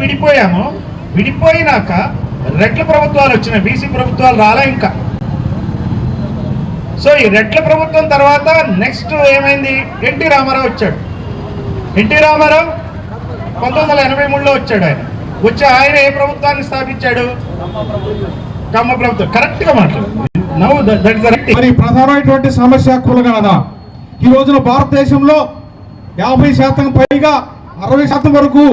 విడిపోయాము. విడిపోయినాక రెట్ల ప్రభుత్వాలు వచ్చినాయి. బీసీ ప్రభుత్వాలు రాలే ఇంకా. సో ఈ రెట్ల ప్రభుత్వం తర్వాత నెక్స్ట్ ఏమైంది? ఎన్టీ రామారావు వచ్చాడు. ఎన్టీ రామారావు పంతొమ్మిది వందల ఎనభై మూడులో వచ్చాడు ఆయన. వచ్చి ఆయన ఏ ప్రభుత్వాన్ని స్థాపించాడు? కమ్మ ప్రభుత్వం. కరెక్ట్గా మాట్లాడు దట్ మరి ప్రధానమైనటువంటి సమస్య కులగణన ఈ రోజున భారతదేశంలో యాభై శాతం పైగా అరవై శాతం వరకు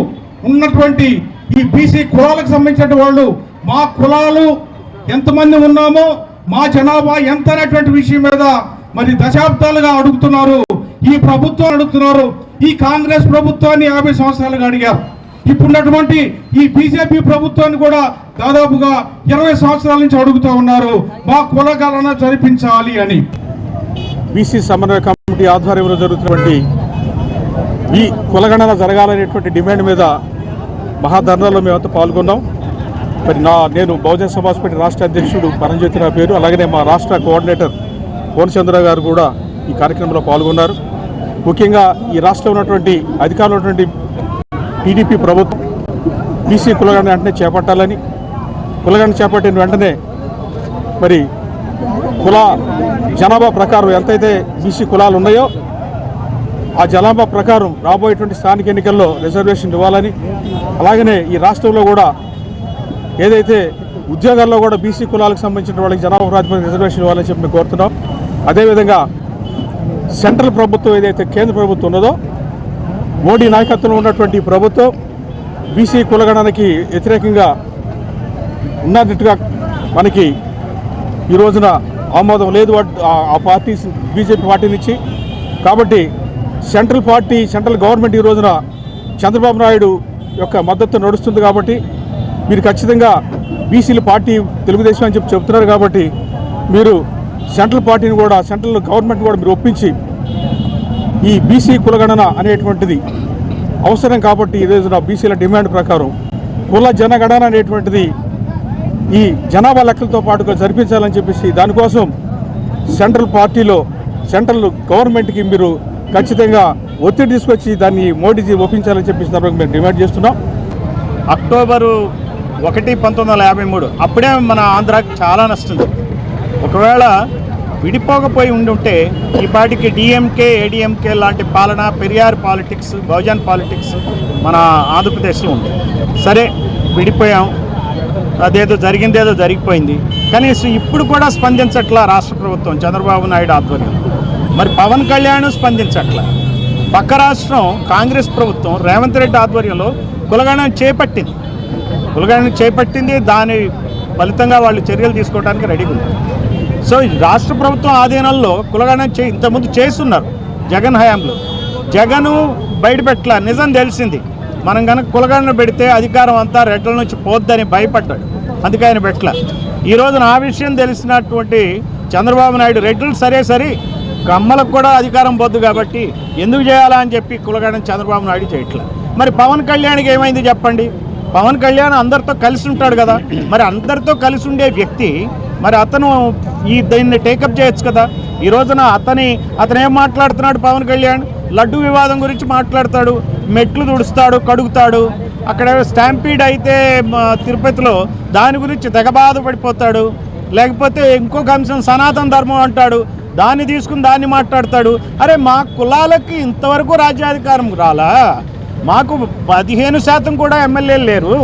ఉన్నటువంటి ఈ బీసీ కులాలకు సంబంధించిన వాళ్ళు మా కులాలు ఎంతమంది ఉన్నామో మా జనాభా ఎంత అనేటువంటి విషయం మీద మరి దశాబ్దాలుగా అడుగుతున్నారు. ఈ ప్రభుత్వం అడుగుతున్నారు. ఈ కాంగ్రెస్ ప్రభుత్వాన్ని యాభై సంవత్సరాలుగా అడిగారు. ఇప్పుడున్నటువంటి ఈ బీజేపీ ప్రభుత్వాన్ని కూడా దాదాపుగా ఇరవై సంవత్సరాల నుంచి అడుగుతూ ఉన్నారు. మా కులగణన జరిపించాలి అని. బీసీ సమన్వయ కమిటీ ఆధ్వర్యంలో జరుగుతున్నటువంటి ఈ కులగణన జరగాలనేటువంటి డిమాండ్ మీద మహాధర్నాలో మేమంతా పాల్గొన్నాం. మరి నా నేను బహుజన సమాజ్ పార్టీ రాష్ట్ర అధ్యక్షుడు పరంజ్యోతి నా పేరు. అలాగనే మా రాష్ట్ర కోఆర్డినేటర్ కోనచంద్ర గారు కూడా ఈ కార్యక్రమంలో పాల్గొన్నారు. ముఖ్యంగా ఈ రాష్ట్రంలో ఉన్నటువంటి అధికారంలో ఉన్నటువంటి టీడీపీ ప్రభుత్వం బీసీ కులగణన వెంటనే చేపట్టాలని కులగణన చేపట్టిన వెంటనే మరి కుల జనాభా ప్రకారం ఎంతైతే బీసీ కులాలు ఉన్నాయో ఆ జనాభా ప్రకారం రాబోయేటువంటి స్థానిక ఎన్నికల్లో రిజర్వేషన్ ఇవ్వాలని అలాగనే ఈ రాష్ట్రంలో కూడా ఏదైతే ఉద్యోగాల్లో కూడా బీసీ కులాలకు సంబంధించిన వాళ్ళకి జనాభా ప్రాతిపదిక రిజర్వేషన్ ఇవ్వాలని చెప్పి మేము కోరుతున్నాం. అదేవిధంగా సెంట్రల్ ప్రభుత్వం ఏదైతే కేంద్ర ప్రభుత్వం ఉన్నదో మోడీ నాయకత్వంలో ఉన్నటువంటి ప్రభుత్వం బీసీ కులగణానికి వ్యతిరేకంగా ఉన్నట్టుగా మనకి ఈ రోజున ఆమోదం లేదు. ఆ పార్టీ బీజేపీ పార్టీ నుంచి కాబట్టి సెంట్రల్ పార్టీ సెంట్రల్ గవర్నమెంట్ ఈ రోజున చంద్రబాబు నాయుడు యొక్క మద్దతు నడుస్తుంది కాబట్టి మీరు ఖచ్చితంగా బీసీల పార్టీ తెలుగుదేశం అని చెప్పి చెప్తున్నారు కాబట్టి మీరు సెంట్రల్ పార్టీని కూడా సెంట్రల్ గవర్నమెంట్ కూడా మీరు ఒప్పించి ఈ బీసీ కులగణన అనేటువంటిది అవసరం కాబట్టి ఈ రోజున బీసీల డిమాండ్ ప్రకారం కుల జనగణన అనేటువంటిది ఈ జనాభా లెక్కలతో పాటుగా జరిపించాలని చెప్పేసి దానికోసం సెంట్రల్ పార్టీలో సెంట్రల్ గవర్నమెంట్కి మీరు ఖచ్చితంగా ఒత్తిడి తీసుకొచ్చి దాన్ని మోడీజీ ఒప్పించాలని చెప్పి సందర్భంగా మేము డిమాండ్ చేస్తున్నాం. అక్టోబరు ఒకటి పంతొమ్మిది వందల యాభై మూడు అప్పుడే మన ఆంధ్రాకి చాలా నష్టం ఒకవేళ విడిపోకపోయి ఉండి ఉంటే ఈ పాటికి డిఎంకే ఏడిఎంకే లాంటి పాలన పెరియార్ పాలిటిక్స్ బహుజన్ పాలిటిక్స్ మన ఆంధ్రప్రదేశ్లో ఉంది. సరే విడిపోయాం. అదేదో జరిగిందేదో జరిగిపోయింది. కనీసం ఇప్పుడు కూడా స్పందించట్లా రాష్ట్ర ప్రభుత్వం చంద్రబాబు నాయుడు ఆధ్వర్యంలో. మరి పవన్ కళ్యాణ్ స్పందించట్ల. పక్క రాష్ట్రం కాంగ్రెస్ ప్రభుత్వం రేవంత్ రెడ్డి ఆధ్వర్యంలో కులగణం చేపట్టింది. కులగణం చేపట్టింది దాని ఫలితంగా వాళ్ళు చర్యలు తీసుకోవడానికి రెడీగా ఉన్నారు. సో ఈ రాష్ట్ర ప్రభుత్వం ఆధీనంలో కులగణం చే ఇంతకుముందు చేస్తున్నారు జగన్ హయాంలో. జగను బయటపెట్టల నిజం తెలిసింది. మనం కనుక కులగణన పెడితే అధికారం అంతా రెడ్ల నుంచి పోద్దని భయపడ్డాడు. అందుకే ఆయన పెట్టల. ఈ రోజున ఆ విషయం తెలిసినటువంటి చంద్రబాబు నాయుడు రెడ్లు సరే సరే కమ్మలకు కూడా అధికారం పోద్దు కాబట్టి ఎందుకు చేయాలా అని చెప్పి కులగడం చంద్రబాబు నాయుడు చేయట్లే. మరి పవన్ కళ్యాణ్కి ఏమైంది చెప్పండి? పవన్ కళ్యాణ్ అందరితో కలిసి ఉంటాడు కదా. మరి అందరితో కలిసి ఉండే వ్యక్తి మరి అతను ఈ దీన్ని టేకప్ చేయొచ్చు కదా. ఈ రోజున అతని అతను ఏం మాట్లాడుతున్నాడు పవన్ కళ్యాణ్? లడ్డు వివాదం గురించి మాట్లాడతాడు మెట్లు తుడుస్తాడు కడుగుతాడు. అక్కడ స్టాంపీడ్ అయితే తిరుపతిలో దాని గురించి తెగ పడిపోతాడు లేకపోతే ఇంకొక అంశం సనాతన ధర్మం అంటాడు. దాన్ని తీసుకుని దాన్ని మాట్లాడతాడు. అరే మా కులాలకి ఇంతవరకు రాజ్యాధికారం రాలా? మాకు పదిహేను శాతం కూడా ఎమ్మెల్యేలు లేరు.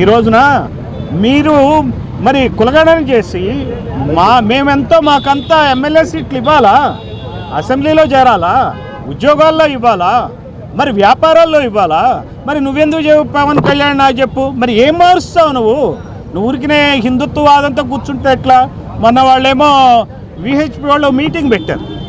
ఈ రోజున మీరు మరి కులగణన చేసి మా మేమెంతో మాకంతా ఎమ్మెల్యే సీట్లు ఇవ్వాలా? అసెంబ్లీలో చేరాలా? ఉద్యోగాల్లో ఇవ్వాలా? మరి వ్యాపారాల్లో ఇవ్వాలా? మరి నువ్వెందుకు చెప్పు? పవన్ కళ్యాణ్ నాకు చెప్పు. మరి ఏం మారుస్తావు నువ్వు? నువ్వు ఊరికినే హిందుత్వవాదంతో కూర్చుంటే ఎట్లా? మొన్న వాళ్ళేమో విహెచ్పి వాళ్ళు మీటింగ్ పెట్టారు.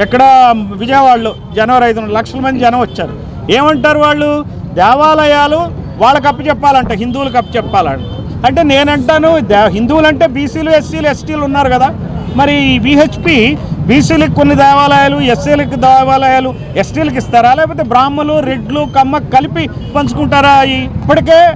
ఎక్కడ విజయవాడలో జనవరి ఐదు లక్షల మంది జనం వచ్చారు. ఏమంటారు వాళ్ళు? దేవాలయాలు వాళ్ళకి అప్పచెప్పాలంట హిందువులకు అప్పచెప్పాలంట అంటే నేనంటాను దే- హిందువులంటే బీసీలు ఎస్సీలు ఎస్టీలు ఉన్నారు కదా. మరి విహెచ్పి బీసీలకు కొన్ని దేవాలయాలు ఎస్సీలకు దేవాలయాలు ఎస్టీలకు ఇస్తారా? లేకపోతే బ్రాహ్మలు రెడ్లు కమ్మ కలిపి పంచుకుంటారా ఇప్పటికే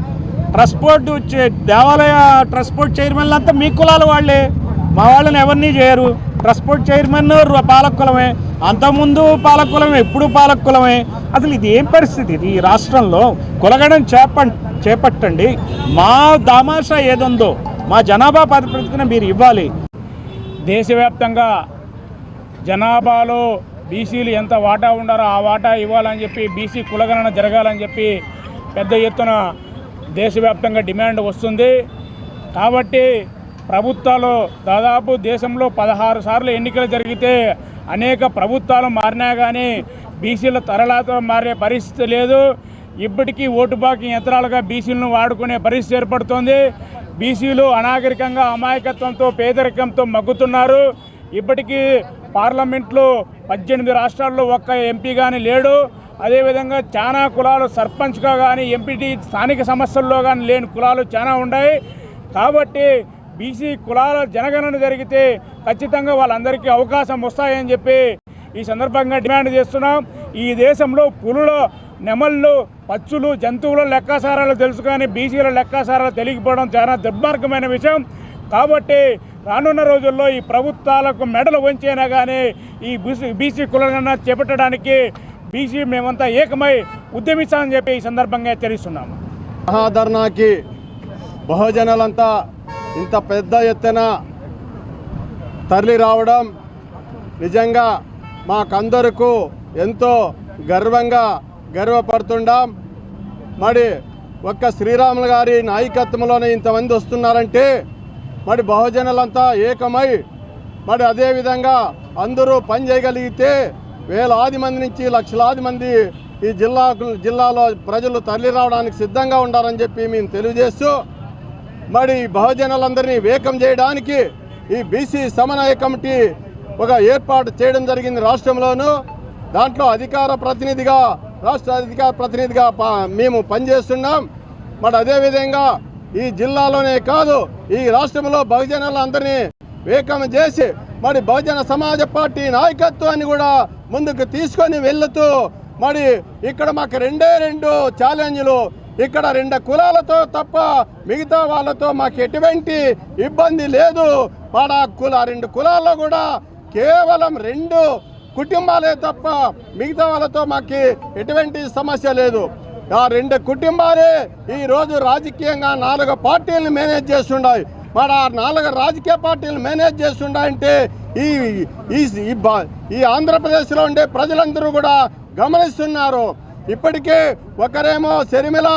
ట్రస్ట్ బోర్డు దేవాలయ ట్రస్ట్ బోర్డు అంతా మీ కులాల వాళ్ళే. మా వాళ్ళని ఎవరిని చేయరు. ట్రస్ట్ బోర్డ్ చైర్మన్ పాలకులమే. పాలక కులమే అంతకుముందు పాలకులమే ఎప్పుడు పాలకులమే. అసలు ఇది ఏం పరిస్థితి? ఇది ఈ రాష్ట్రంలో కులగడం చేప చేపట్టండి. మా దామాషా ఏదుందో మా జనాభా ప్రాతిపదికన మీరు ఇవ్వాలి. దేశవ్యాప్తంగా జనాభాలో బీసీలు ఎంత వాటా ఉండారో ఆ వాటా ఇవ్వాలని చెప్పి బీసీ కులగణన జరగాలని చెప్పి పెద్ద ఎత్తున దేశవ్యాప్తంగా డిమాండ్ వస్తుంది. కాబట్టి ప్రభుత్వాలు దాదాపు దేశంలో పదహారు సార్లు ఎన్నికలు జరిగితే అనేక ప్రభుత్వాలు మారినా కానీ బీసీల తరలాతో మారే పరిస్థితి లేదు. ఇప్పటికీ ఓటు బాకీ యంత్రాలుగా బీసీలను వాడుకునే పరిస్థితి ఏర్పడుతోంది. బీసీలు అనాగరికంగా అమాయకత్వంతో పేదరికంతో మగ్గుతున్నారు. ఇప్పటికీ పార్లమెంట్లో పద్దెనిమిది రాష్ట్రాల్లో ఒక్క ఎంపీ కానీ లేడు. అదేవిధంగా చాలా కులాలు సర్పంచ్గా కానీ ఎంపీటీ స్థానిక సమస్యల్లో కానీ లేని కులాలు చాలా ఉన్నాయి. కాబట్టి బీసీ కులాల జనగణన జరిగితే ఖచ్చితంగా వాళ్ళందరికీ అవకాశం వస్తాయని చెప్పి ఈ సందర్భంగా డిమాండ్ చేస్తున్నాం. ఈ దేశంలో పులుల నెమళ్ళు పచ్చులు జంతువుల లెక్కాసారాలు తెలుసు కానీ బీసీల లెక్కాసారాలు తెలియకపోవడం చాలా దుర్మార్గమైన విషయం. కాబట్టి రానున్న రోజుల్లో ఈ ప్రభుత్వాలకు మెడలు వంచైనా కానీ ఈ బీసీ బీసీ కులగణన చేపట్టడానికి బీసీ మేమంతా ఏకమై ఉద్యమిస్తామని చెప్పి ఈ సందర్భంగా హెచ్చరిస్తున్నాము. మహాధర్నాకి బహుజనులంతా ఇంత పెద్ద ఎత్తున తరలి రావడం నిజంగా మాకందరకు ఎంతో గర్వంగా గర్వపడుతుండాం. మరి ఒక్క శ్రీరాములు గారి నాయకత్వంలోనే ఇంతమంది వస్తున్నారంటే మరి బహుజనులంతా ఏకమై మరి అదేవిధంగా అందరూ పని చేయగలిగితే వేలాది మంది నుంచి లక్షలాది మంది ఈ జిల్లా జిల్లాలో ప్రజలు తరలి రావడానికి సిద్ధంగా ఉండాలని చెప్పి మేము తెలియజేస్తూ మరి బహుజనులందరినీ వేకం చేయడానికి ఈ బీసీ సమన్వయ కమిటీ ఒక ఏర్పాటు చేయడం జరిగింది రాష్ట్రంలోనూ. దాంట్లో అధికార ప్రతినిధిగా రాష్ట్ర అధికార ప్రతినిధిగా ప- మేము పనిచేస్తున్నాం. మరి అదేవిధంగా ఈ జిల్లాలోనే కాదు ఈ రాష్ట్రంలో బహుజనులందరినీ వేకం చేసి మరి బహుజన సమాజ పార్టీ నాయకత్వాన్ని కూడా ముందుకు తీసుకొని వెళ్తూ మరి ఇక్కడ మాకు రెండే రెండు ఛాలెంజ్లు ఇక్కడ రెండు కులాలతో తప్ప మిగతా వాళ్ళతో మాకు ఎటువంటి ఇబ్బంది లేదు. మన కుల రెండు కులాల్లో కూడా కేవలం రెండు కుటుంబాలే తప్ప మిగతా వాళ్ళతో మాకు ఎటువంటి సమస్య లేదు. ఆ రెండు కుటుంబాలే ఈరోజు రాజకీయంగా నాలుగు పార్టీలను మేనేజ్ చేస్తుండాయి. మన నాలుగు రాజకీయ పార్టీలు మేనేజ్ చేస్తుండాయంటే ఈ ఈ ఆంధ్రప్రదేశ్లో ఉండే ప్రజలందరూ కూడా గమనిస్తున్నారు. ఇప్పటికే ఒకరేమో శర్మిల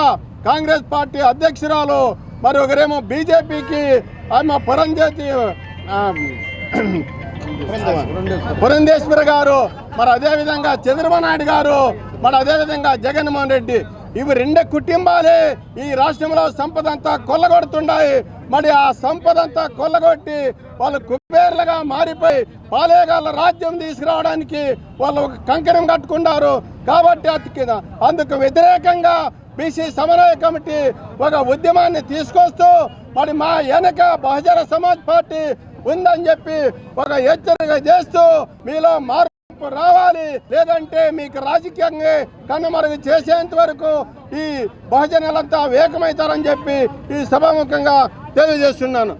కాంగ్రెస్ పార్టీ అధ్యక్షురాలు మరి ఒకరేమో బీజేపీకి ఆమె పురంజేతి పురంధేశ్వరి గారు మరి అదేవిధంగా చంద్రబాబు నాయుడు గారు మరి అదేవిధంగా జగన్మోహన్ రెడ్డి. ఇవి రెండు కుటుంబాలే ఈ రాష్ట్రంలో సంపద అంతా కొల్లగొడుతున్నాయి మరి ఆ సంపద అంతా కొల్లగొట్టి వాళ్ళు కుబేర్లుగా మారిపోయి పాలేగాళ్ళ రాజ్యం తీసుకురావడానికి వాళ్ళు ఒక కంకణం కట్టుకున్నారు కాబట్టి అతికి- అందుకు వ్యతిరేకంగా బీసీ సమన్వయ కమిటీ ఒక ఉద్యమాన్ని తీసుకొస్తూ మరి మా వెనక బహుజన సమాజ్ పార్టీ ఉందని చెప్పి ఒక హెచ్చరిక చేస్తూ మీలో మార్పు రావాలి. లేదంటే మీకు రాజకీయంగా కనుమరుగు చేసేంత వరకు ఈ బహుజనులంతా వేగమవుతారని చెప్పి ఈ సభాముఖంగా తెలియజేస్తున్నాను.